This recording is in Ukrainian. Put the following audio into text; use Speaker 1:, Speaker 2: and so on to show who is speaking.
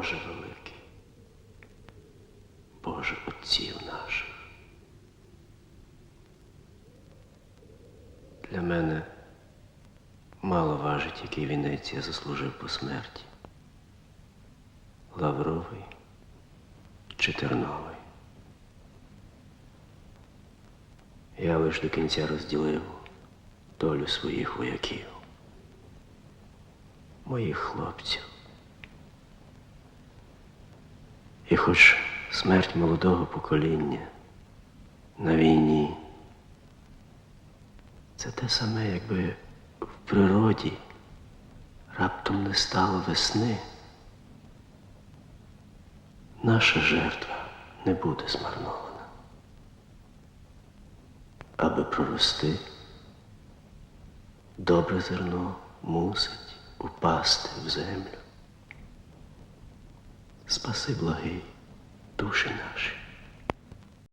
Speaker 1: Боже великий, Боже отців наших. Для мене мало важить, який вінець я заслужив по смерті. Лавровий чи терновий. Я лиш до кінця розділив долю своїх вояків, моїх хлопців. І хоч смерть молодого покоління на війні, це те саме, якби в природі раптом не стало весни, наша жертва не буде змарнована. Аби прорости, добре зерно мусить упасти в землю. Спаси благий душі наші.